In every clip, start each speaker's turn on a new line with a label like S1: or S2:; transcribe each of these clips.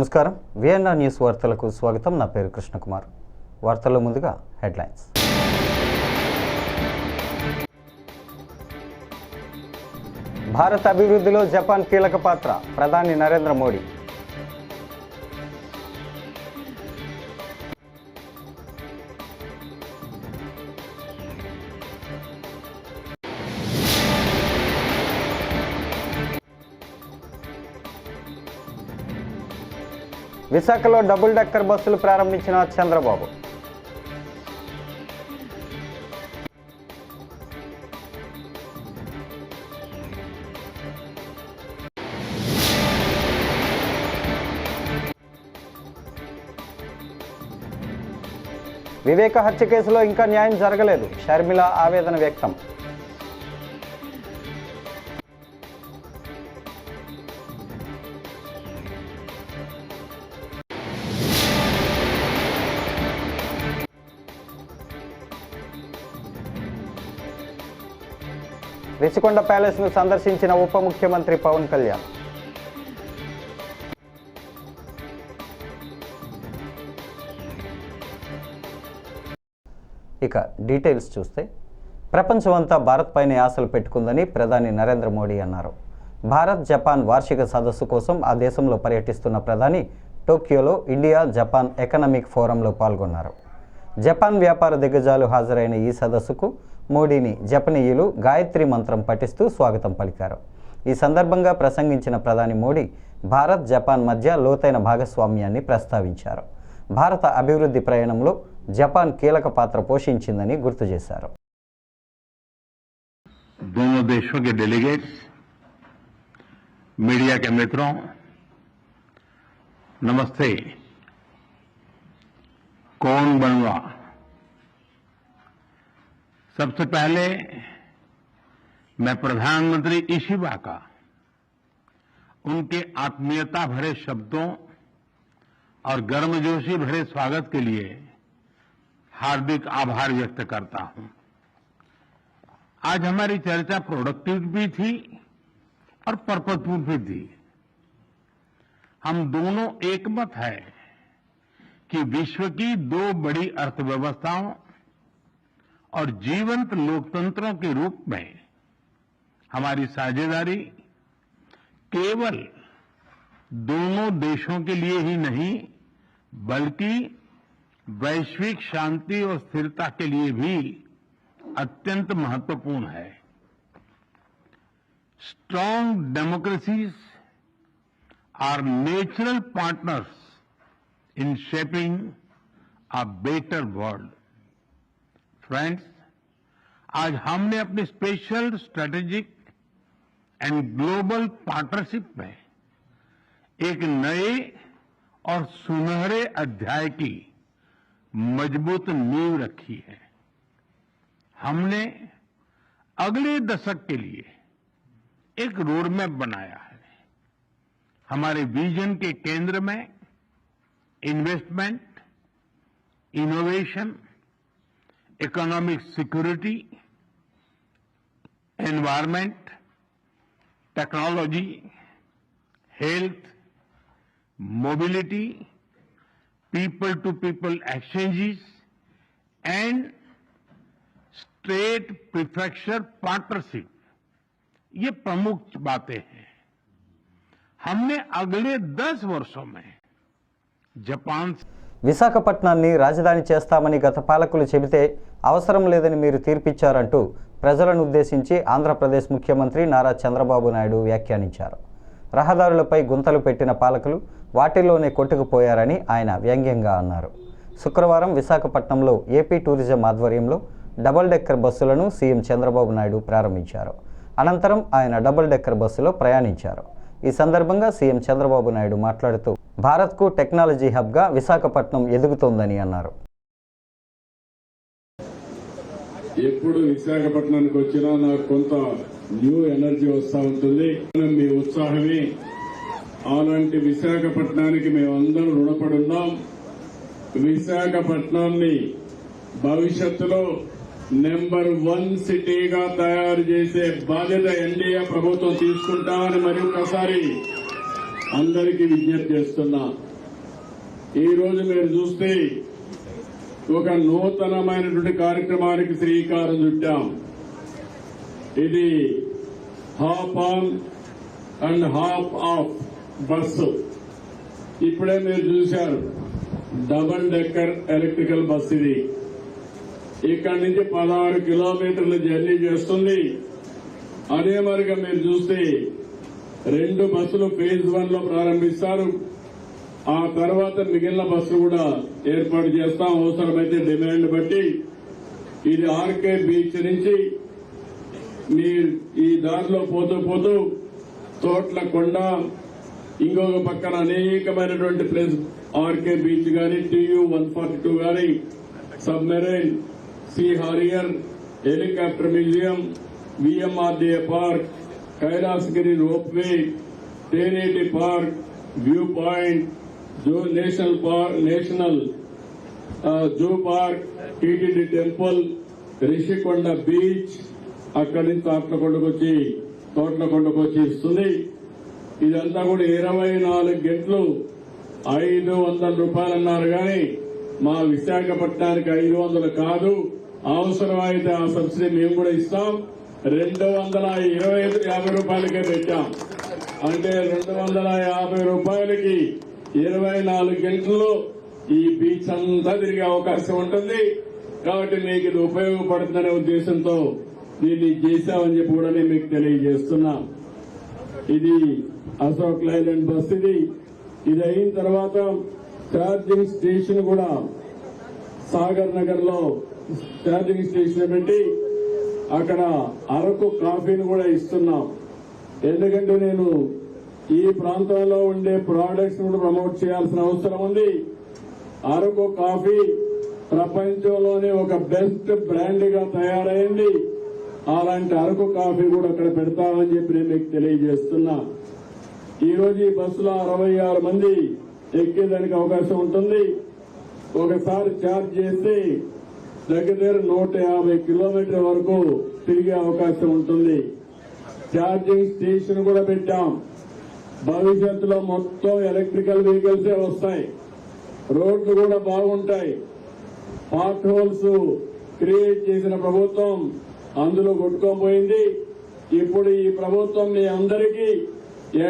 S1: నమస్కారం. VNR news వార్తలకు స్వాగతం. నా పేరు కృష్ణకుమార్. వార్తల్లో ముందుగా హెడ్లైన్స్. భారత అభివృద్ధిలో జపాన్ కీలక పాత్ర. ప్రధాని నరేంద్ర మోడీ విశాఖలో డబుల్ డెక్కర్ బస్సులు ప్రారంభించిన చంద్రబాబు. వివేక హత్య కేసులో ఇంకా న్యాయం జరగలేదు. షర్మిల ఆవేదన వ్యక్తం. రిషికొండ ప్యాలెస్ను సందర్శించిన ఉప ముఖ్యమంత్రి పవన్ కళ్యాణ్. ఇక డీటెయిల్స్ చూస్తే ప్రపంచమంతా భారత్పైనే ఆశలు పెట్టుకుందని ప్రధాని నరేంద్ర మోడీ అన్నారు. భారత్ జపాన్ వార్షిక సదస్సు కోసం ఆ దేశంలో పర్యటిస్తున్న ప్రధాని టోక్యోలో ఇండియా జపాన్ ఎకనామిక్ ఫోరంలో పాల్గొన్నారు. జపాన్ వ్యాపార దిగ్గజాలు హాజరైన ఈ సదస్సుకు మోడీని జపనీయులు గాయత్రి మంత్రం పఠిస్తూ స్వాగతం పలికారు ఈ సందర్భంగా ప్రసంగించిన ప్రధాని మోడీ భారత్ జపాన్ మధ్య లోతైన భాగస్వామ్యాన్ని ప్రస్తావించారు భారత అభివృద్ధి ప్రయాణంలో జపాన్ కీలక పాత్ర పోషించిందని గుర్తు చేశారు
S2: दोनों देशों के डेलीगेट्स मीडिया के मित्रों नमस्ते कौन बनवा सबसे पहले मैं प्रधानमंत्री इशिबा का उनके आत्मीयता भरे शब्दों और गर्मजोशी भरे स्वागत के लिए हार्दिक आभार व्यक्त करता हूँ। आज हमारी चर्चा प्रोडक्टिव भी थी और पर्पजफुल भी थी। हम दोनों एकमत है कि विश्व की दो बड़ी अर्थव्यवस्थाओं और जीवंत लोकतंत्रों के रूप में हमारी साझेदारी केवल दोनों देशों के लिए ही नहीं, बल्कि वैश्विक शांति और स्थिरता के लिए भी अत्यंत महत्वपूर्ण है। Strong democracies are natural partners in shaping a better world friends आज हमने अपनी special strategic and global partnership में एक नए और सुनहरे अध्याय की मज़बूत नींव रखी है। हमने अगले दशक के लिए एक रोडमैप बनाया है। हमारे विजन के केंद्र में investment innovation economic security environment technology health mobility people to people exchanges and state prefecture partnership ये प्रमुख बातें हैं। हमने अगले 10 वर्षों में जापान से
S1: విశాఖపట్నాన్ని రాజధాని చేస్తామని గత పాలకులు చెబితే అవసరం లేదని మీరు తీర్పిచ్చారంటూ ప్రజలను ఉద్దేశించి ఆంధ్రప్రదేశ్ ముఖ్యమంత్రి నారా చంద్రబాబు నాయుడు వ్యాఖ్యానించారు. రహదారులపై గుంతలు పెట్టిన పాలకులు వాటిల్లోనే కొట్టుకుపోయారని ఆయన వ్యంగ్యంగా అన్నారు. శుక్రవారం విశాఖపట్నంలో ఏపీ టూరిజం ఆధ్వర్యంలో డబుల్ డెక్కర్ బస్సులను సీఎం చంద్రబాబు నాయుడు ప్రారంభించారు. అనంతరం ఆయన డబుల్ డెక్కర్ బస్సులో ప్రయాణించారు. ఈ సందర్భంగా సీఎం చంద్రబాబు నాయుడు మాట్లాడుతూ భారత్కు టెక్నాలజీ హబ్గా విశాఖపట్నం ఎదుగుతోందని అన్నారు.
S3: ఎప్పుడు విశాఖపట్నానికి వచ్చినా నాకు కొంత న్యూ ఎనర్జీ వస్తూ ఉంటుంది. మీ ఉత్సాహమే. అలాంటి విశాఖపట్నానికి మేమందరం రుణపడున్నాం విశాఖపట్నాన్ని భవిష్యత్తులో నెంబర్ వన్ సిటీగా తయారు చేసే బాధ్యత ఎన్డీఏ ప్రభుత్వం తీసుకుంటామని మరి ఒకసారి అందరికీ విజ్ఞప్తి చేస్తున్నా. ఈరోజు మీరు చూస్తే ఒక నూతనమైనటువంటి కార్యక్రమానికి శ్రీకారం చుట్టాం. ఇది hop on and hop off bus ఇప్పుడే మీరు చూశారు. డబల్ డెక్కర్ ఎలక్ట్రికల్ బస్ ఇది. ఇక్కడి నుంచి పదహారు కిలోమీటర్లు జర్నీ చేస్తుంది. అదే మరిగా మీరు చూస్తే రెండు బస్సులు ఫేజ్ వన్లో ప్రారంభిస్తారు. ఆ తర్వాత మిగిలిన బస్సులు కూడా ఏర్పాటు చేస్తాం. అవసరమైతే డిమాండ్ బట్టి ఇది ఆర్కే బీచ్ నుంచి మీ ఈ దారిలో పోతూ పోతూ తోట్ల కొండ ఇంకొక పక్కన అనేకమైనటువంటి ప్లేస్ ఆర్కే బీచ్ గాని టీయూ వన్ ఫార్టీ టూ గాని submarine C harrier helicopter museum VMRDA park Kailasagiri ropeway Tenneti park view point zoo national park national zoo park TTD temple Rushikonda beach అక్కడి నుంచి తోటల వచ్చి తోటల వచ్చి ఇస్తుంది ఇదంతా కూడా ఇరవై నాలుగు గంటలు ఐదు వందల రూపాయలు అన్నారు కానీ మా విశాఖపట్నానికి ఐదు వందలు కాదు. అవసరమైతే ఆ సబ్సిడీ మేము కూడా ఇస్తాం. రెండు వందల ఇరవై ఐదు యాభై రూపాయలకే పెట్టాం. అంటే రెండు వందల యాభై రూపాయలకి ఇరవై నాలుగు గంటల్లో ఈ బీచ్ అంతా తిరిగే అవకాశం ఉంటుంది. కాబట్టి మీకు ఇది ఉపయోగపడుతుందనే ఉద్దేశంతో దీన్ని చేశామని చెప్పి కూడా నేను మీకు తెలియజేస్తున్నా. ఇది అశోక్ లైలాండ్ బస్ ఇది. ఇది అయిన తర్వాత ఛార్జింగ్ స్టేషన్ కూడా సాగర్ నగర్లో ఛార్జింగ్ స్టేషన్ పెట్టి అక్కడ అరకు కాఫీని కూడా ఇస్తున్నాం. ఎందుకంటే నేను ఈ ప్రాంతంలో ఉండే ప్రోడక్ట్స్ కూడా ప్రమోట్ చేయాల్సిన అవసరం ఉంది. అరకు కాఫీ ప్రపంచంలోనే ఒక బెస్ట్ బ్రాండ్గా తయారైంది. అలాంటి అరకు కాఫీ కూడా అక్కడ పెడతామని చెప్పి నేను మీకు తెలియజేస్తున్నా. ఈ రోజు ఈ బస్సులో అరవై ఆరు మంది ఎక్కేదానికి అవకాశం ఉంటుంది. ఒకసారి ఛార్జ్ చేస్తే దగ్గర దగ్గర నూట యాభై కిలోమీటర్ల వరకు తిరిగే అవకాశం ఉంటుంది. ఛార్జింగ్ స్టేషన్ కూడా పెట్టాం. భవిష్యత్తులో మొత్తం ఎలక్ట్రికల్ వెహికల్సే వస్తాయి. రోడ్లు కూడా బాగుంటాయి. పార్ట్ హోల్స్ క్రియేట్ చేసిన ప్రభుత్వం అందులో కొట్టుకోపోయింది. ఇప్పుడు ఈ ప్రభుత్వం మీ అందరికీ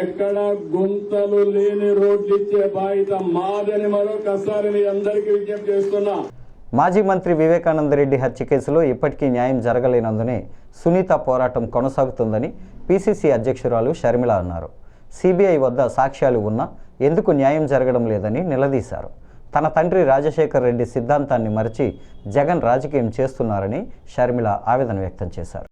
S3: ఎక్కడ గుంతలు లేని రోడ్లు ఇచ్చే బాధ్యత మాదని మరొకసారి మీ అందరికీ విజ్ఞప్తి చేస్తున్నా.
S1: మాజీ మంత్రి వివేకానంద రెడ్డి హత్య కేసులో ఇప్పటికీ న్యాయం జరగలేనందునే సునీత పోరాటం కొనసాగుతుందని పిసిసి అధ్యక్షురాలు షర్మిల అన్నారు. సిబిఐ వద్ద సాక్ష్యాలు ఉన్నా ఎందుకు న్యాయం జరగడం లేదని నిలదీశారు. తన తండ్రి రాజశేఖర్ రెడ్డి సిద్ధాంతాన్ని మరిచి జగన్ రాజకీయం చేస్తున్నారని షర్మిల ఆవేదన వ్యక్తం చేశారు.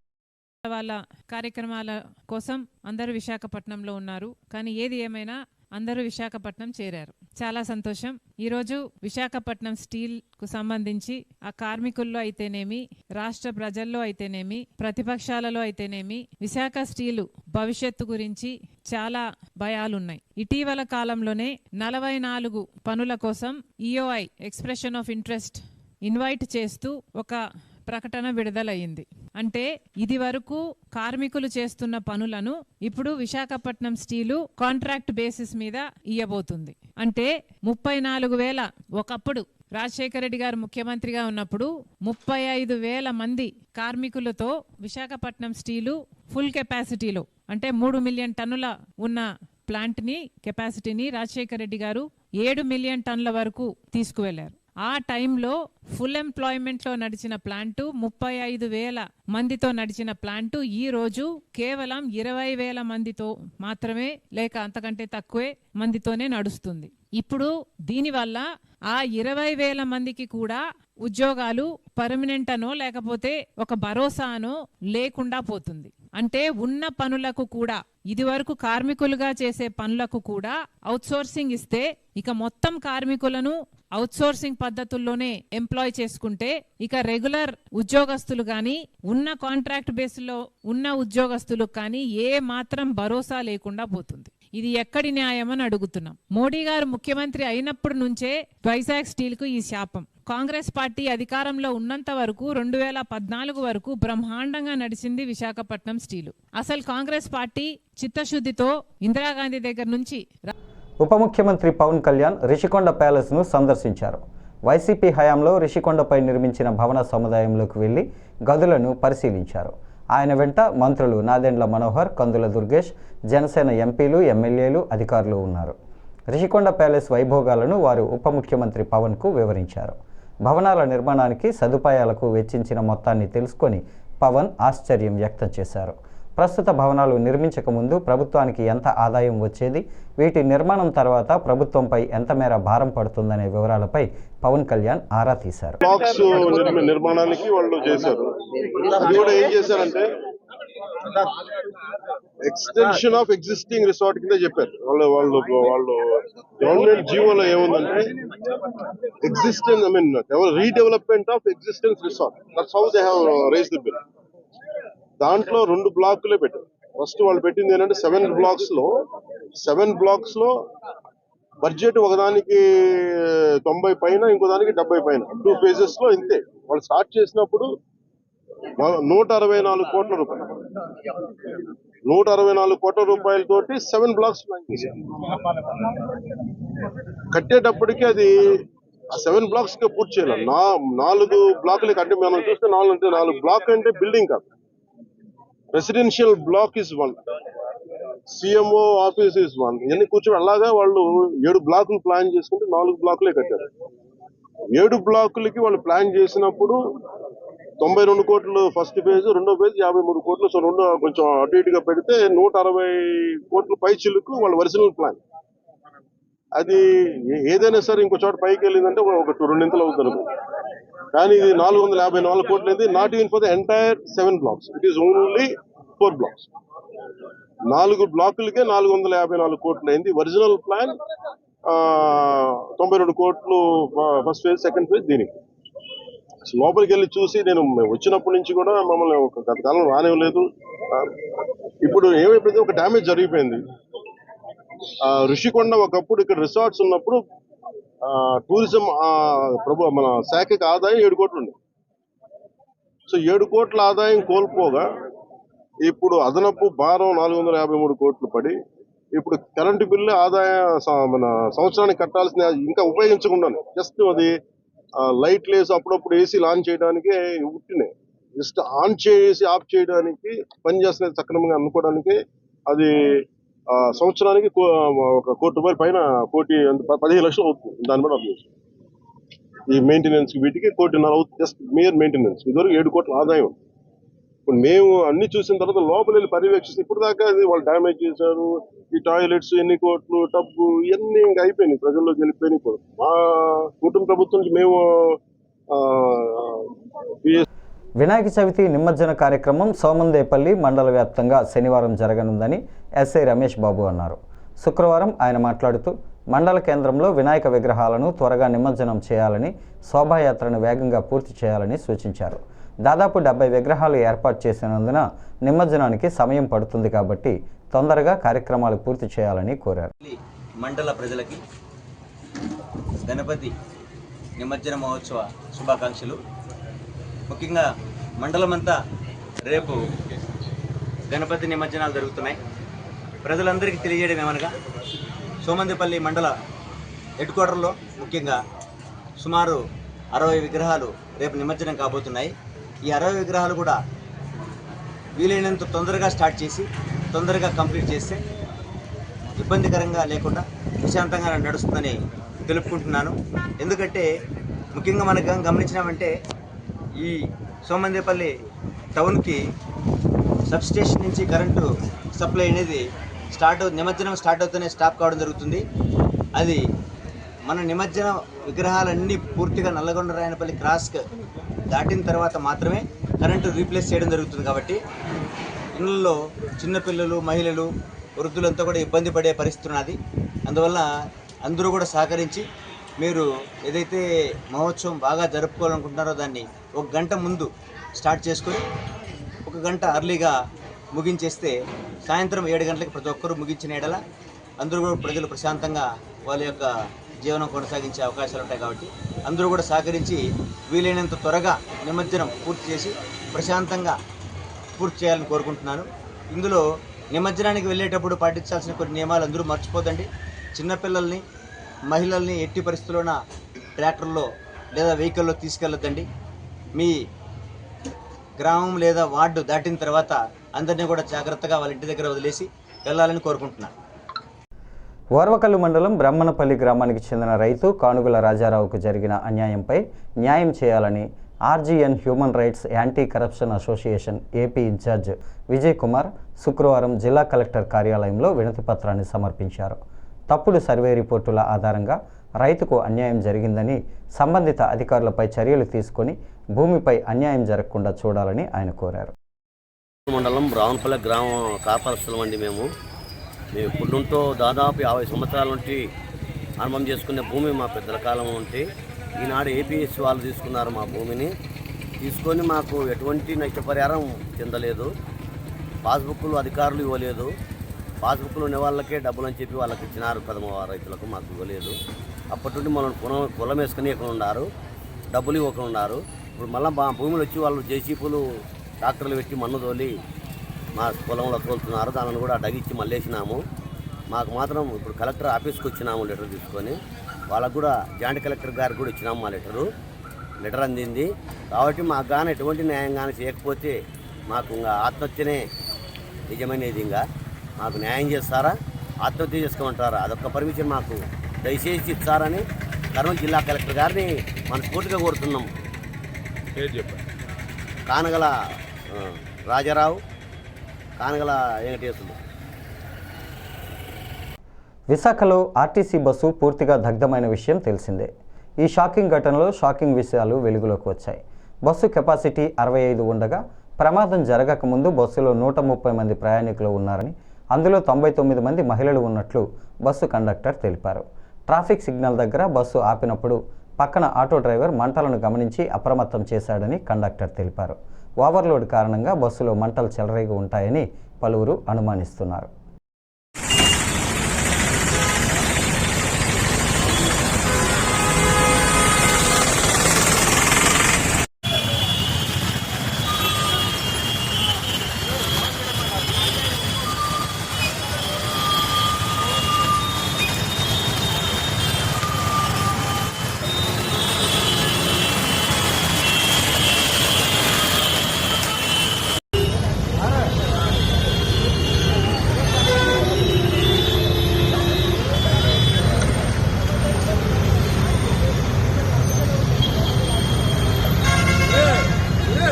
S4: వాళ్ళ కార్యక్రమాల కోసం అందరూ విశాఖపట్నంలో ఉన్నారు. కానీ ఏది ఏమైనా అందరూ విశాఖపట్నం చేరారు. చాలా సంతోషం. ఈరోజు విశాఖపట్నం స్టీల్కు సంబంధించి ఆ కార్మికుల్లో అయితేనేమి రాష్ట్ర ప్రజల్లో అయితేనేమి ప్రతిపక్షాలలో అయితేనేమి విశాఖ స్టీలు భవిష్యత్తు గురించి చాలా భయాలున్నాయి. ఇటీవల కాలంలోనే నలభై నాలుగు పనుల కోసం EOI expression of interest invite చేస్తూ ఒక ప్రకటన విడుదలయ్యింది. అంటే ఇది వరకు కార్మికులు చేస్తున్న పనులను ఇప్పుడు విశాఖపట్నం స్టీలు కాంట్రాక్ట్ బేసిస్ మీద ఇయ్యబోతుంది. అంటే ముప్పై నాలుగు వేల ఒకప్పుడు రాజశేఖర రెడ్డి గారు ముఖ్యమంత్రిగా ఉన్నప్పుడు ముప్పై ఐదు వేల మంది కార్మికులతో విశాఖపట్నం స్టీలు ఫుల్ కెపాసిటీలో అంటే మూడు మిలియన్ టన్నుల ఉన్న ప్లాంట్ని కెపాసిటీని రాజశేఖర రెడ్డి గారు ఏడు మిలియన్ టన్నుల వరకు తీసుకువెళ్ళారు ఆ టైంలో ఫుల్ ఎంప్లాయ్మెంట్లో నడిచిన ప్లాంటు ముప్పై ఐదు వేల మందితో నడిచిన ప్లాంటు ఈ రోజు కేవలం ఇరవై వేల మందితో మాత్రమే లేక అంతకంటే తక్కువే మందితోనే నడుస్తుంది. ఇప్పుడు దీనివల్ల ఆ ఇరవై వేల మందికి కూడా ఉద్యోగాలు పర్మనెంట్ అనో లేకపోతే ఒక భరోసానో లేకుండా పోతుంది. అంటే ఉన్న పనులకు కూడా ఇది వరకు కార్మికులుగా చేసే పనులకు కూడా అవుట్సోర్సింగ్ ఇస్తే ఇక మొత్తం కార్మికులను అవుట్సోర్సింగ్ పద్ధతుల్లోనే ఎంప్లాయ్ చేసుకుంటే ఇక రెగ్యులర్ ఉద్యోగస్తులు కానీ ఉన్న కాంట్రాక్ట్ బేస్లో ఉన్న ఉద్యోగస్తులు కానీ ఏ మాత్రం భరోసా లేకుండా పోతుంది. ఇది ఎక్కడి న్యాయం అని అడుగుతున్నాం. మోడీ గారు ముఖ్యమంత్రి అయినప్పటి నుంచే వైజాగ్ స్టీల్కు ఈ శాపం. కాంగ్రెస్ పార్టీ అధికారంలో ఉన్నంత వరకు రెండు వేల పద్నాలుగు వరకు బ్రహ్మాండంగా నడిచింది విశాఖపట్నం స్టీలు. అసలు కాంగ్రెస్ పార్టీ చిత్తశుద్ధితో ఇందిరాగాంధీ దగ్గర నుంచి
S1: ఉప ముఖ్యమంత్రి పవన్ కళ్యాణ్ రిషికొండ ప్యాలెస్ను సందర్శించారు. వైసీపీ హయాంలో రిషికొండపై నిర్మించిన భవన సముదాయంలోకి వెళ్ళి గదులను పరిశీలించారు. ఆయన వెంట మంత్రులు నాదెండ్ల మనోహర్ కందుల దుర్గేష్ జనసేన ఎంపీలు ఎమ్మెల్యేలు అధికారులు ఉన్నారు. రిషికొండ ప్యాలెస్ వైభోగాలను వారు ఉప ముఖ్యమంత్రి పవన్కు వివరించారు. భవనాల నిర్మాణానికి సదుపాయాలకు వెచ్చించిన మొత్తాన్ని తెలుసుకొని పవన్ ఆశ్చర్యం వ్యక్తం చేశారు. ప్రస్తుత భవనాలు నిర్మించక ముందు ప్రభుత్వానికి ఎంత ఆదాయం వచ్చేది వీటి నిర్మాణం తర్వాత ప్రభుత్వంపై ఎంత మేర భారం పడుతుందనే వివరాలపై పవన్ కళ్యాణ్ ఆరా తీశారు.
S5: నిర్మాణానికి వాళ్ళు చేశారు. కూడా ఏం చేశారంటే ఎక్స్టెన్షన్ ఆఫ్ ఎగ్జిస్టింగ్ రిసార్ట్ కింద చెప్పారు. వాళ్ళు వాళ్ళు వాళ్ళు గవర్నమెంట్ జీవోలో ఏముందంటే existence I mean redevelopment of existence resort that's how they have raise the bill దాంట్లో రెండు బ్లాకులే పెట్టారు. ఫస్ట్ వాళ్ళు పెట్టింది ఏంటంటే సెవెన్ బ్లాక్స్లో సెవెన్ బ్లాక్స్లో బడ్జెట్ ఒకదానికి తొంభై పైన ఇంకో దానికి డెబ్బై పైన. టూ ఫేజెస్లో ఇంతే. వాళ్ళు స్టార్ట్ చేసినప్పుడు నూట అరవై నాలుగు కోట్ల రూపాయలు. నూట అరవై నాలుగు కోట్ల రూపాయలతోటి సెవెన్ బ్లాక్స్ కట్టేటప్పటికి అది ఆ సెవెన్ బ్లాక్స్ పూర్తి చేయాలి నా నాలుగు బ్లాకులకి అంటే మనం చూస్తే నాలుగు అంటే నాలుగు బ్లాక్ అంటే బిల్డింగ్ కాదు. Residential block is one CMO office is one ఇవన్నీ కూర్చొని అలాగా వాళ్ళు ఏడు బ్లాకులు ప్లాన్ చేసుకుంటే నాలుగు బ్లాకులే కట్టారు. ఏడు బ్లాకులకి వాళ్ళు ప్లాన్ చేసినప్పుడు తొంభై రెండు కోట్లు ఫస్ట్ ఫేజ్ రెండో ఫేజ్ యాభై మూడు కోట్లు. సో రెండో కొంచెం అటు ఇటుగా పెడితే నూట అరవై కోట్ల పై చిలుకు వాళ్ళ ఒరిజినల్ ప్లాన్ అది ఏదైనా సరే ఇంకో చోట పైకి వెళ్ళిందంటే ఒక- ఒక రెండింతలు అవుతుంది. కానీ ఇది నాలుగు వందల యాభై నాలుగు కోట్లు అనేది not even for the entire seven blocks it is only four blocks నాలుగు బ్లాకులకే నాలుగు వందల యాభై నాలుగు కోట్లు అయింది ఒరిజినల్ ప్లాన్ తొంభై రెండు కోట్లు ఫస్ట్ ఫేజ్ సెకండ్ ఫేజ్ దీనికి. లోపలికి వెళ్ళి చూసి నేను వచ్చినప్పటి నుంచి కూడా మమ్మల్ని ఒక గత కాలం రానివ్వలేదు ఇప్పుడు ఏమైపోయింది? ఒక డ్యామేజ్ జరిగిపోయింది. ఆ, ఋషికొండ ఒకప్పుడు ఇక్కడ రిసార్ట్స్ ఉన్నప్పుడు టూరిజం ప్రభు మన శాఖకి ఆదాయం ఏడు కోట్లు ఉంది. సో ఏడు కోట్ల ఆదాయం కోల్పోగా ఇప్పుడు అదనపు భారం నాలుగు వందల యాభై మూడు కోట్లు పడి ఇప్పుడు కరెంటు బిల్లు ఆదాయ మన సంవత్సరానికి కట్టాల్సిన ఇంకా ఉపయోగించకుండా జస్ట్ అది లైట్ లేసి అప్పుడప్పుడు ఏసీ లాంచ్ చేయడానికి ఉట్టినాయి. జస్ట్ ఆన్ చేసి ఆఫ్ చేయడానికి పని చేస్తున్నది సక్రమంగా అనుకోవడానికి అది సంవత్సరానికి కో- ఒక కోటి రూపాయల పైన కోటి ప- పదిహేను లక్షలు అవుతుంది. దాన్ని బట్టి అర్థం ఈ మెయింటెనెన్స్ వీటికి కోటిన్నర అవుతుంది. జస్ట్ మేయర్ మెయింటెనెన్స్ ఇదివరకు ఏడు కోట్ల ఆదాయం ఇప్పుడు మేము అన్ని చూసిన తర్వాత లోపల వెళ్ళి పర్యవేక్షిస్తే ఇప్పుడు దాకా వాళ్ళు డ్యామేజ్ చేశారు. ఈ టాయిలెట్స్ ఎన్ని కోట్లు టబ్బు ఇవన్నీ ఇంకా అయిపోయినాయి. ప్రజల్లోకి వెళ్ళిపోయినాయి ఇప్పుడు మా కుటుంబ ప్రభుత్వం నుంచి మేము పిఎస్
S1: వినాయక చవితి నిమజ్జన కార్యక్రమం సోమందేపల్లి మండల వ్యాప్తంగా శనివారం జరగనుందని ఎస్ఐ రమేష్ బాబు అన్నారు. శుక్రవారం ఆయన మాట్లాడుతూ మండల కేంద్రంలో వినాయక విగ్రహాలను త్వరగా నిమజ్జనం చేయాలని శోభాయాత్రను వేగంగా పూర్తి చేయాలని సూచించారు. దాదాపు డెబ్బై విగ్రహాలు ఏర్పాటు చేసినందున నిమజ్జనానికి సమయం పడుతుంది కాబట్టి తొందరగా కార్యక్రమాలు పూర్తి చేయాలని కోరారు.
S6: మండల ప్రజలకి గణపతి నిమజ్జన మహోత్సవ శుభాకాంక్షలు. ముఖ్యంగా మండలమంతా రేపు గణపతి నిమజ్జనాలు జరుగుతున్నాయి. ప్రజలందరికీ తెలియజేయడం ఏమనగా సోమందిపల్లి మండల హెడ్ క్వార్టర్లో ముఖ్యంగా సుమారు అరవై విగ్రహాలు రేపు నిమజ్జనం కాబోతున్నాయి. ఈ అరవై విగ్రహాలు కూడా వీలైనంత తొందరగా స్టార్ట్ చేసి తొందరగా కంప్లీట్ చేస్తే ఇబ్బందికరంగా లేకుండా ప్రశాంతంగా నడుస్తుందని తెలుపుకుంటున్నాను. ఎందుకంటే ముఖ్యంగా మనకు గమనించినామంటే ఈ సోమందేపల్లి టౌన్కి సబ్ స్టేషన్ నుంచి కరెంటు సప్లై అనేది స్టార్ట్ అవు- నిమజ్జనం స్టార్ట్ అవుతూనే స్టాప్ కావడం జరుగుతుంది. అది మన నిమజ్జన విగ్రహాలన్నీ పూర్తిగా నల్లగొండ రాయనపల్లి క్రాస్ దాటిన తర్వాత మాత్రమే కరెంటు రీప్లేస్ చేయడం జరుగుతుంది కాబట్టి ఇళ్ళల్లో చిన్నపిల్లలు మహిళలు వృద్ధులంతా కూడా ఇబ్బంది పడే పరిస్థితి ఉన్నది. అందువల్ల అందరూ కూడా సహకరించి మీరు ఏదైతే మహోత్సవం బాగా జరుపుకోవాలనుకుంటున్నారో దాన్ని ఒక గంట ముందు స్టార్ట్ చేసుకొని ఒక గంట అర్లీగా ముగించేస్తే సాయంత్రం ఏడు గంటలకు ప్రతి ఒక్కరూ ముగించిన ఎడల అందరూ కూడా ప్రజలు ప్రశాంతంగా వాళ్ళ యొక్క జీవనం కొనసాగించే అవకాశాలు ఉంటాయి కాబట్టి అందరూ కూడా సహకరించి వీలైనంత త్వరగా నిమజ్జనం పూర్తి చేసి ప్రశాంతంగా పూర్తి చేయాలని కోరుకుంటున్నాను. ఇందులో నిమజ్జనానికి వెళ్ళేటప్పుడు పాటించాల్సిన కొన్ని నియమాలు అందరూ మర్చిపోదండి చిన్నపిల్లల్ని మహిళల్ని ఎట్టి పరిస్థితుల్లోన ట్రాక్టర్లో లేదా వెహికల్లో తీసుకెళ్ళొద్దండి. మీ గ్రామం లేదా వార్డు దాటిన తర్వాత అందరినీ కూడా జాగ్రత్తగా వాళ్ళ ఇంటి దగ్గర వదిలేసి వెళ్ళాలని కోరుకుంటున్నాను
S1: ఓర్వకల్లు మండలం బ్రహ్మణపల్లి గ్రామానికి చెందిన రైతు కానుగుల రాజారావుకు జరిగిన అన్యాయంపై న్యాయం చేయాలని RGN human rights anti corruption association AP incharge Vijay Kumar శుక్రవారం జిల్లా కలెక్టర్ కార్యాలయంలో వినతి పత్రాన్ని సమర్పించారు. తప్పుడు సర్వే రిపోర్టుల ఆధారంగా రైతుకు అన్యాయం జరిగిందని సంబంధిత అధికారులపై చర్యలు తీసుకొని భూమిపై అన్యాయం జరగకుండా చూడాలని ఆయన కోరారు.
S7: మండలం రావణపల్లి గ్రామం కాపరస్తులం అండి మేము. మేము ఇప్పుడుంటూ దాదాపు యాభై సంవత్సరాల నుండి అనుభవం చేసుకునే భూమి మా పెద్దల కాలం ఉంటే ఈనాడు ఏపీఎస్ వాళ్ళు తీసుకున్నారు మా భూమిని. తీసుకొని మాకు ఎటువంటి నష్టపరిహారం చెందలేదు. పాస్బుక్లు అధికారులు ఇవ్వలేదు. పాస్బుక్లు ఉన్న వాళ్ళకే డబ్బులు అని చెప్పి వాళ్ళకి ఇచ్చినారు ప్రథమ రైతులకు మాకు ఇవ్వలేదు. అప్పటి నుండి మనం కులం కులం వేసుకుని ఇక్కడ ఉన్నారు. డబ్బులు ఇవ్వకుండా ఉన్నారు. ఇప్పుడు మళ్ళీ మా భూములు వచ్చి వాళ్ళు జేసీపులు ట్రాక్టర్లు పెట్టి మన్ను తోలి మా పొలంలో తోలుతున్నారు. దానిని కూడా డగిచ్చి మళ్ళేసినాము. మాకు మాత్రం ఇప్పుడు కలెక్టర్ ఆఫీస్కి వచ్చినాము లెటర్ తీసుకొని. వాళ్ళకు కూడా జాయింట్ కలెక్టర్ గారికి కూడా ఇచ్చినాము మా లెటరు. లెటర్ అందింది. కాబట్టి మాకు కానీ ఎటువంటి న్యాయం కానీ చేయకపోతే మాకు ఇంకా ఆత్మహత్యనే నిజమైనది ఇంకా. మాకు న్యాయం చేస్తారా? ఆత్మహత్య చేసుకోమంటారా? అదొక పర్మిషన్ మాకు దయచేసి ఇస్తారని కర్నూలు జిల్లా కలెక్టర్ గారిని మనస్ఫూర్తిగా కోరుతున్నాం. కానగల ఆ, రాజారావు కానగల వెంకటేశ్వరులు
S1: విశాఖలో ఆర్టీసీ బస్సు పూర్తిగా దగ్ధమైన విషయం తెలిసిందే. ఈ షాకింగ్ ఘటనలో షాకింగ్ విషయాలు వెలుగులోకి వచ్చాయి. బస్సు కెపాసిటీ అరవై ఐదు ఉండగా ప్రమాదం జరగకముందు బస్సులో నూట ముప్పై మంది ప్రయాణికులు ఉన్నారని అందులో తొంభై తొమ్మిది మంది మహిళలు ఉన్నట్లు బస్సు కండక్టర్ తెలిపారు. ట్రాఫిక్ సిగ్నల్ దగ్గర బస్సు ఆపినప్పుడు పక్కన ఆటో డ్రైవర్ మంటలను గమనించి అప్రమత్తం చేశాడని కండక్టర్ తెలిపారు. ఓవర్లోడ్ కారణంగా బస్సులో మంటలు చెలరేగి ఉంటాయని పలువురు అనుమానిస్తున్నారు.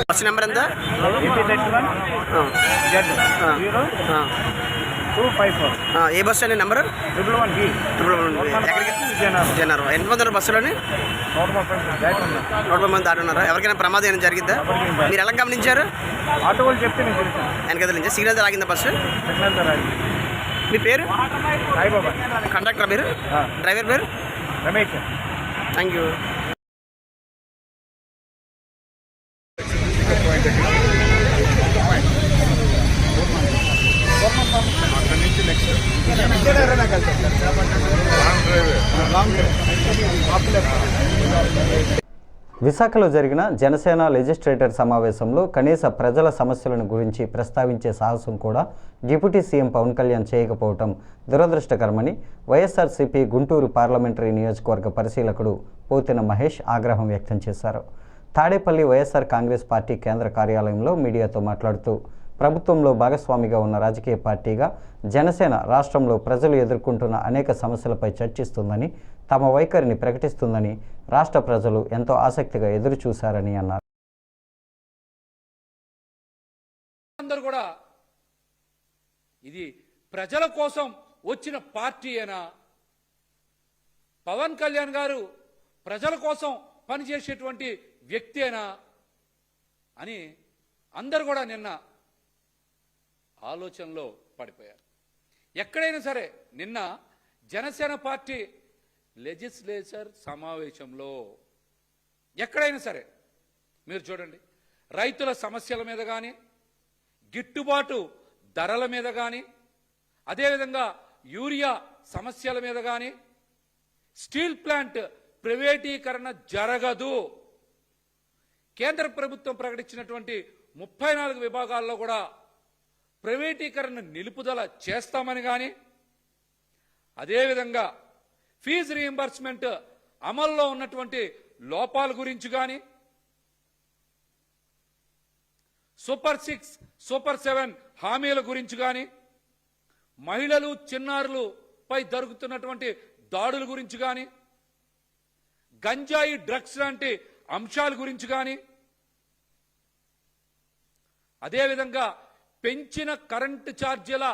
S7: బస్ నెంబర్ ఎంత? ఏ బస్ అండి నెంబర్? జనారు. ఎంతమంది ఉన్నారు బస్సులోని? నూట మంది దాటి ఉన్నారా? ఎవరికైనా ప్రమాదం ఏమైనా జరిగిందా? మీరు ఎలా గమనించారు?
S8: ఆటో వాళ్ళు చెప్తే
S7: నుంచి. Signal ఆగిందా bus? మీ పేరు? కండక్టర్ పేరు. డ్రైవర్ పేరు?
S8: రమేష్.
S7: థ్యాంక్ యూ
S1: విశాఖలో జరిగిన జనసేన లెజిస్ట్రేటర్ సమావేశంలో కనీస ప్రజల సమస్యలను గురించి ప్రస్తావించే సాహసం కూడా డిప్యూటీ సీఎం పవన్ కళ్యాణ్ చేయకపోవటం దురదృష్టకరమని వైఎస్ఆర్సీపీ గుంటూరు పార్లమెంటరీ నియోజకవర్గ పరిశీలకుడు పోతిన మహేష్ ఆగ్రహం వ్యక్తం చేశారు. తాడేపల్లి వైఎస్ఆర్ కాంగ్రెస్ పార్టీ కేంద్ర కార్యాలయంలో మీడియాతో మాట్లాడుతూ ప్రభుత్వంలో భాగస్వామిగా ఉన్న రాజకీయ పార్టీగా జనసేన రాష్ట్రంలో ప్రజలు ఎదుర్కొంటున్న అనేక సమస్యలపై చర్చిస్తుందని తమ వైఖరిని ప్రకటిస్తుందని రాష్ట్ర ప్రజలు ఎంతో ఆసక్తిగా ఎదురుచూశారని అన్నారు.
S9: అందరూ కూడా ఇది ప్రజల కోసం వచ్చిన పార్టీ అయినా పవన్ కళ్యాణ్ గారు ప్రజల కోసం పనిచేసేటువంటి వ్యక్తి అయినా అని అందరు కూడా నిన్న ఆలోచనలో పడిపోయారు. ఎక్కడైనా సరే నిన్న జనసేన పార్టీ లెజిస్లేచర్ సమావేశంలో ఎక్కడైనా సరే మీరు చూడండి రైతుల సమస్యల మీద కానీ గిట్టుబాటు ధరల మీద కానీ అదేవిధంగా యూరియా సమస్యల మీద కానీ స్టీల్ ప్లాంట్ ప్రైవేటీకరణ జరగదు. కేంద్ర ప్రభుత్వం ప్రకటించినటువంటి ముప్పై నాలుగు విభాగాల్లో కూడా ప్రైవేటీకరణ నిలుపుదల చేస్తామని కానీ అదేవిధంగా ఫీజు రీఎంబర్స్మెంట్ అమల్లో ఉన్నటువంటి లోపాల గురించి కానీ సూపర్ సిక్స్ సూపర్ సెవెన్ హామీల గురించి కానీ మహిళలు చిన్నారులు పై జరుగుతున్నటువంటి దాడుల గురించి కానీ గంజాయి డ్రగ్స్ లాంటి అంశాల గురించి కానీ అదేవిధంగా పెంచిన కరెంటు ఛార్జీల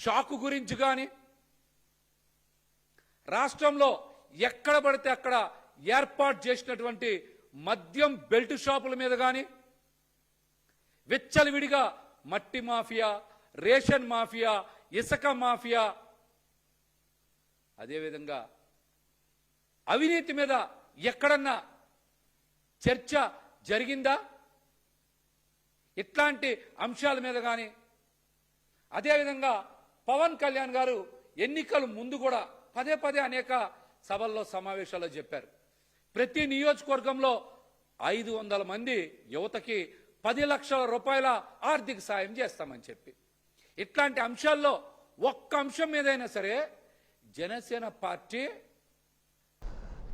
S9: షాకు గురించి కానీ రాష్ట్రంలో ఎక్కడ పడితే అక్కడ ఏర్పాటు చేసినటువంటి మద్యం బెల్ట్ షాపుల మీద కానీ విచ్చలవిడిగా మట్టి మాఫియా రేషన్ మాఫియా ఇసుక మాఫియా అదేవిధంగా అవినీతి మీద ఎక్కడన్నా చర్చ జరిగిందా? ఇట్లాంటి అంశాల మీద కానీ అదేవిధంగా పవన్ కళ్యాణ్ గారు ఎన్నికలు ముందు కూడా పదే పదే అనేక సభల్లో సమావేశాల్లో చెప్పారు. ప్రతి నియోజకవర్గంలో ఐదు వందల మంది యువతకి పది లక్షల రూపాయల ఆర్థిక సాయం చేస్తామని చెప్పి. ఇట్లాంటి అంశాల్లో ఒక్క అంశం మీదైనా సరే జనసేన పార్టీ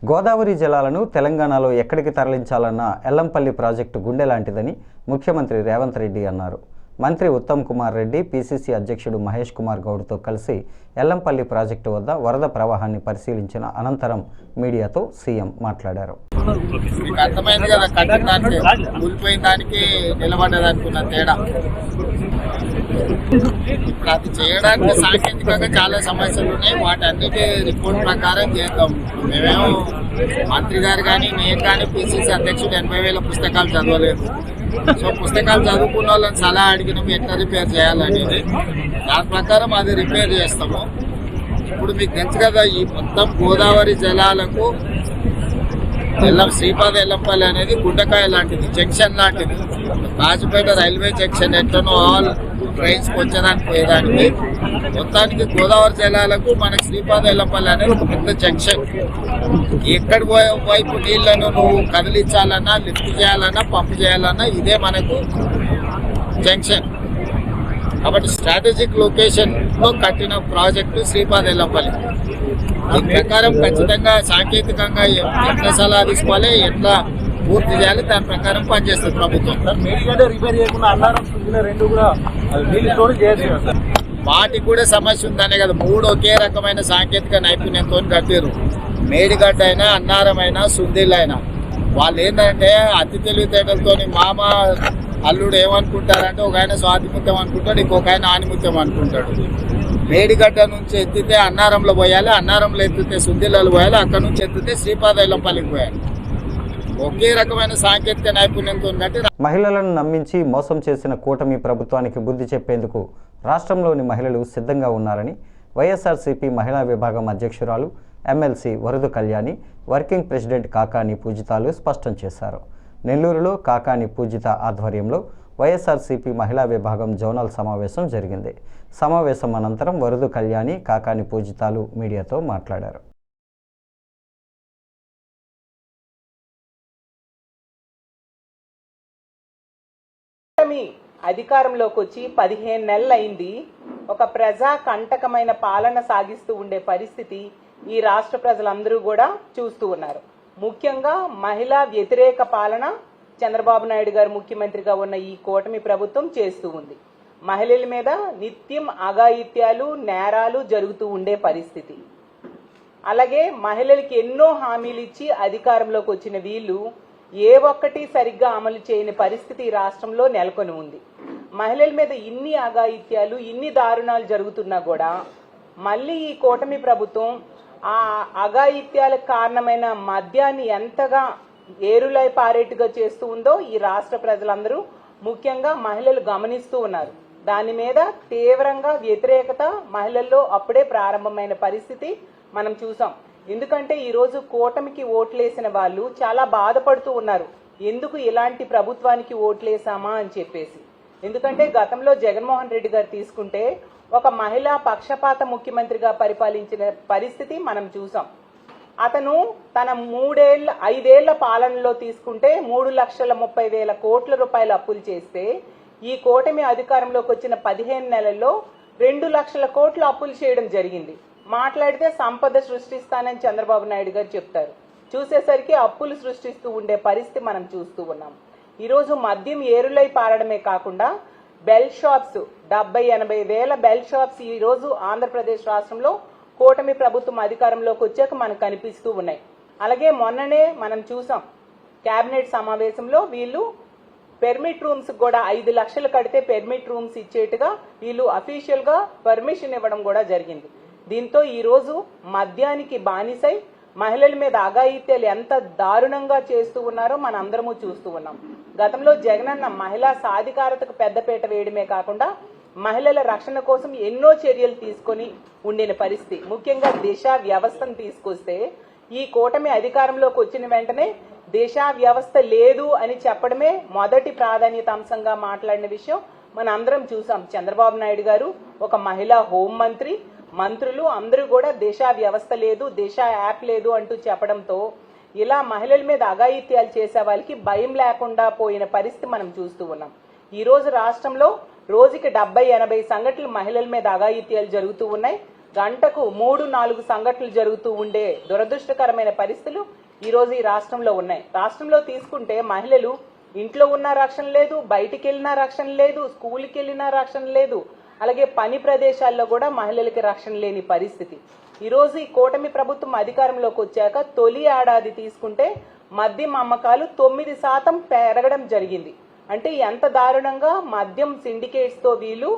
S1: గోదావరి జలాలను తెలంగాణలో ఎక్కడికి తరలించాలన్న ఎల్లంపల్లి ప్రాజెక్టు గుండె లాంటిదని ముఖ్యమంత్రి రేవంత్ రెడ్డి అన్నారు. మంత్రి ఉత్తమ్ కుమార్ రెడ్డి పిసిసి అధ్యక్షుడు మహేష్ కుమార్ గౌడ్తో కలిసి ఎల్లంపల్లి ప్రాజెక్టు వద్ద వరద ప్రవాహాన్ని పరిశీలించిన అనంతరం మీడియాతో సీఎం మాట్లాడారు.
S10: మీకు అర్థమైంది కదా కట్టిన దానికి కూలిపోయిన దానికి నిలబడ్డదానికి ఉన్న తేడా. ఇప్పుడు అది చేయడానికి సాంకేతికంగా చాలా సమస్యలు ఉన్నాయి. వాటన్నిటి రిపోర్ట్ ప్రకారం చేద్దాం. మేమేమో మంత్రి గారు కానీ నేను కానీ పిసిసి అధ్యక్షుడు ఎనభై వేల పుస్తకాలు చదవలేదు. సో పుస్తకాలు చదువుకున్న వాళ్ళని సలహా అడిగినాం ఎట్లా రిపేర్ చేయాలనేది. దాని ప్రకారం అది రిపేర్ చేస్తాము. ఇప్పుడు మీకు తెలుసు కదా ఈ మొత్తం గోదావరి జలాలకు ఎల్లం శ్రీపాద ఎల్లంపల్లి అనేది గుండెకాయ లాంటిది జంక్షన్ లాంటిది. రాజపేట రైల్వే జంక్షన్ ఎట్లనో ఆల్ ట్రైన్స్ వచ్చేదానికి పోయేదానికి. మొత్తానికి గోదావరి జిల్లాలకు మనకి శ్రీపాద ఎల్లంపల్లి అనేది ఒక పెద్ద జంక్షన్. ఎక్కడి వైపు నీళ్ళను నువ్వు కదిలించాలన్నా లిఫ్ట్ చేయాలన్నా పంప్ చేయాలన్నా ఇదే మనకు జంక్షన్. కాబట్టి స్ట్రాటజిక్ లొకేషన్లో కట్టిన ప్రాజెక్టు శ్రీపాద ఎల్లంపల్లి దీని ప్రకారం ఖచ్చితంగా సాంకేతికంగా ఎట్లా సలహా తీసుకోవాలి ఎట్లా పూర్తి చేయాలి దాని ప్రకారం పనిచేస్తుంది ప్రభుత్వం.
S8: మేడిగడ్డ రిపేర్ చేయకుండా అన్నారం సుద్దిన రెండు కూడా నీళ్ళు స్టోరేజ్ చేయొచ్చు కదా సార్.
S10: వాటికి కూడా సమస్య ఉందనే కదా. మూడు ఒకే రకమైన సాంకేతిక నైపుణ్యంతో కట్టారు మేడిగడ్డ అయినా అన్నారం అయినా సుందీల్ అయినా వాళ్ళు ఏంటంటే అతి తెలివితేటలతో మామ అల్లుడు ఏమనుకుంటారంటే ఒక ఆయన స్వాతిముత్యం అనుకుంటాడు ఇంకొక ఆయన ఆనిముత్యం అనుకుంటాడు. మేడిగడ్డ నుంచి ఎత్తితే అన్నారంలో పోయాలి అన్నారంలో ఎత్తితే సుందిలలో పోయాలి అక్కడ నుంచి ఎత్తితే శ్రీపాదైలంపల్లికి పోయాలి. ఒకే రకమైన సాంకేతిక నైపుణ్యంతో
S1: మహిళలను నమ్మించి మోసం చేసిన కూటమి ప్రభుత్వానికి బుద్ధి చెప్పేందుకు రాష్ట్రంలోని మహిళలు సిద్ధంగా ఉన్నారని వైఎస్ఆర్సీపీ మహిళా విభాగం అధ్యక్షురాలు MLC Varudu Kalyani working president Kakani పూజితాలు స్పష్టం చేశారు. నెల్లూరులో కాకాని పూజిత ఆధ్వర్యంలో వైఎస్ఆర్సీపీ మహిళా విభాగం జోనల్ సమావేశం జరిగింది. సమావేశం అనంతరం వరదు కళ్యాణి కాకాని పూజితాలు మీడియాతో మాట్లాడారు.
S11: కూటమి అధికారంలోకి వచ్చి పదిహేను నెలలు అయింది ఒక ప్రజా కంటకమైన పాలన సాగిస్తూ ఉండే పరిస్థితి ఈ రాష్ట్ర ప్రజలందరూ కూడా చూస్తూ ఉన్నారు. ముఖ్యంగా మహిళా వ్యతిరేక పాలన చంద్రబాబు నాయుడు గారు ముఖ్యమంత్రిగా ఉన్న ఈ కూటమి ప్రభుత్వం చేస్తూ ఉంది. మహిళల మీద నిత్యం అఘాయిత్యాలు నేరాలు జరుగుతూ ఉండే పరిస్థితి. అలాగే మహిళలకి ఎన్నో హామీలు ఇచ్చి అధికారంలోకి వచ్చిన వీళ్ళు ఏ ఒక్కటి సరిగ్గా అమలు చేయని పరిస్థితి ఈ రాష్ట్రంలో నెలకొని ఉంది. మహిళల మీద ఇన్ని అఘాయిత్యాలు ఇన్ని దారుణాలు జరుగుతున్నా కూడా మళ్ళీ ఈ కూటమి ప్రభుత్వం ఆ అఘాయిత్యాలకు కారణమైన మద్యాన్ని ఎంతగా ఏరులై పారేట్టుగా చేస్తూ ఉందో ఈ రాష్ట్ర ప్రజలందరూ ముఖ్యంగా మహిళలు గమనిస్తూ ఉన్నారు. దాని మీద తీవ్రంగా వ్యతిరేకత మహిళల్లో అప్పుడే ప్రారంభమైన పరిస్థితి మనం చూసాం. ఎందుకంటే ఈరోజు కూటమికి ఓట్లేసిన వాళ్ళు చాలా బాధపడుతూ ఉన్నారు. ఎందుకు ఇలాంటి ప్రభుత్వానికి ఓట్లేసామా అని చెప్పేసి. ఎందుకంటే గతంలో జగన్మోహన్ రెడ్డి గారు తీసుకుంటే ఒక మహిళా పక్షపాత ముఖ్యమంత్రిగా పరిపాలించిన పరిస్థితి మనం చూసాం. అతను తన మూడేళ్ళ ఐదేళ్ళ పాలనలో తీసుకుంటే మూడు లక్షల ముప్పై వేల కోట్ల రూపాయలు అప్పులు చేస్తే ఈ కూటమి అధికారంలోకి వచ్చిన పదిహేను నెలల్లో రెండు లక్షల కోట్ల అప్పులు చేయడం జరిగింది. మాట్లాడితే సంపద సృష్టిస్తానని చంద్రబాబు నాయుడు గారు చెప్తారు. చూసేసరికి అప్పులు సృష్టిస్తూ ఉండే పరిస్థితి మనం చూస్తూ ఉన్నాం. ఈరోజు మద్యం ఏరులై పారడమే కాకుండా బెల్ షాప్స్ డెబ్బై ఎనభై వేల బెల్ షాప్స్ ఈరోజు ఆంధ్రప్రదేశ్ రాష్ట్రంలో కూటమి ప్రభుత్వం అధికారంలోకి వచ్చాక మనకు కనిపిస్తూ ఉన్నాయి. అలాగే మొన్ననే మనం చూసాం కేబినెట్ సమావేశంలో వీళ్ళు పెర్మిట్ రూమ్స్ కూడా ఐదు లక్షలు కడితే పెర్మిట్ రూమ్స్ ఇచ్చేట్టుగా వీళ్ళు అఫీషియల్గా పర్మిషన్ ఇవ్వడం కూడా జరిగింది. దీంతో ఈ రోజు మద్యానికి బానిసై మహిళల మీద అఘాయిత్యాలు ఎంత దారుణంగా చేస్తూ ఉన్నారో మన అందరము చూస్తూ ఉన్నాం. గతంలో జగనన్న మహిళా సాధికారతకు పెద్దపీట వేయడమే కాకుండా మహిళల రక్షణ కోసం ఎన్నో చర్యలు తీసుకొని ఉండిన పరిస్థితి. ముఖ్యంగా దిశ వ్యవస్థను తీసుకొస్తే ఈ కూటమి అధికారంలోకి వచ్చిన వెంటనే దిశ వ్యవస్థ లేదు అని చెప్పడమే మొదటి ప్రాధాన్యత అంశంగా మాట్లాడిన విషయం. మన అందరం చూసాం. చంద్రబాబు నాయుడు గారు ఒక మహిళా హోం మంత్రి మంత్రులు అందరూ కూడా దిశ వ్యవస్థ లేదు దిశ యాప్ లేదు అంటూ చెప్పడంతో ఇలా మహిళల మీద అఘాయిత్యాలు చేసే వాళ్ళకి భయం లేకుండా పోయిన పరిస్థితి మనం చూస్తూ ఉన్నాం. ఈరోజు రాష్ట్రంలో రోజుకి డెబ్బై ఎనభై సంఘటనలు మహిళల మీద అఘాయిత్యాలు జరుగుతూ ఉన్నాయి. గంటకు మూడు నాలుగు సంఘటనలు జరుగుతూ ఉండే దురదృష్టకరమైన పరిస్థితులు ఈరోజు ఈ రాష్ట్రంలో ఉన్నాయి. రాష్ట్రంలో తీసుకుంటే మహిళలు ఇంట్లో ఉన్న రక్షణ లేదు బయటికి వెళ్ళినా రక్షణ లేదు స్కూల్కి వెళ్ళినా రక్షణ లేదు అలాగే పని ప్రదేశాల్లో కూడా మహిళలకి రక్షణ లేని పరిస్థితి. ఈరోజు ఈ కూటమి ప్రభుత్వం అధికారంలోకి వచ్చాక తొలి ఏడాది తీసుకుంటే మద్యం అమ్మకాలు తొమ్మిది శాతం పెరగడం జరిగింది. అంటే ఎంత దారుణంగా మద్యం సిండికేట్స్తో వీళ్ళు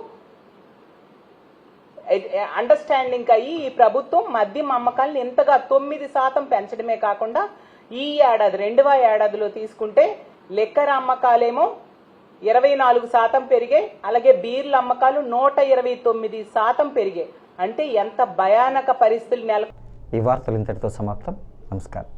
S11: అండర్స్టాండింగ్ అయ్యి ఈ ప్రభుత్వం మద్యం అమ్మకాలను ఎంతగా తొమ్మిది శాతం పెంచడమే కాకుండా ఈ ఏడాది రెండవ ఏడాదిలో తీసుకుంటే లెక్కర అమ్మకాలేమో ఇరవై నాలుగు శాతం పెరిగాయి. అలాగే బీర్ల అమ్మకాలు నూట ఇరవై తొమ్మిది శాతం పెరిగాయి. అంటే ఎంత భయానక పరిస్థితులు నెల
S1: ఈ వార్తలు ఇంతటితో సమాప్తం. నమస్కారం.